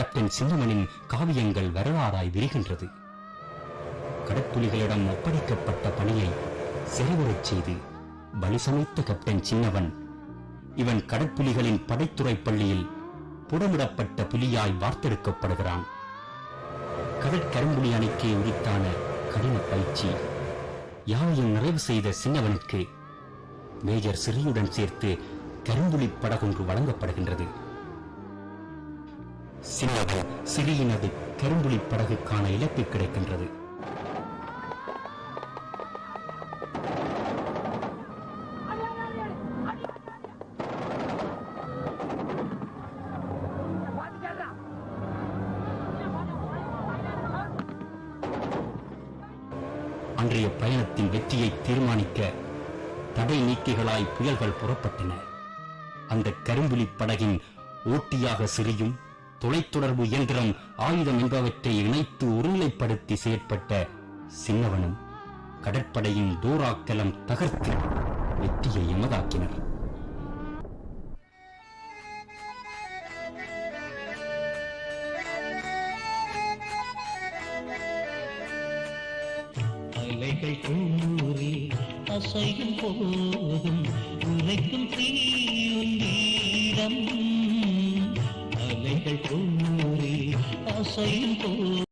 Captain சின்னமனின் காவியங்கள் வரலாறாய் விரிகின்றது. கடற்புலிகளிடம் ஒப்படைக்கப்பட்ட பணியை செறிவுறச் செய்து பலி சமைத்த கேப்டன் சின்னவன் இவன் கடற்புலிகளின் படைத்துறை பள்ளியில் புடமிடப்பட்ட புலியாய் வார்த்தெடுக்கப்படுகிறான். கடற்கரும்புலி அணிக்கு உரித்தான கடின பயிற்சி யாவையும் நிறைவு செய்த சின்னவனுக்கு மேஜர் சிறியுடன் சேர்த்து கரும்புலி படகொன்று வழங்கப்படுகின்றது. சின்னவன் சிறியினது கரும்புலி படகுக்கான இழப்பு கிடைக்கின்றது. அன்றைய பயணத்தின் வெற்றியை தீர்மானிக்க தடை நீக்கிகளாய் புயல்கள் புறப்பட்டன. அந்த கரும்புலி படகின் ஓட்டியாக சிறியும் தொலைத்தொடர்பு இயந்திரம் ஆயுதம் என்பவற்றை இணைத்து ஒருநிலைப்படுத்தி செயற்பட்ட சின்னவனும் கடற்படையின் தூராக்கலம் தகர்த்து வெற்றியை எமதாக்கினர். அலைகள் கூறி அசையும் போதும் உரைக்கும் தீயும் வீரம். அலைகள் கூறி அசையும் போதும்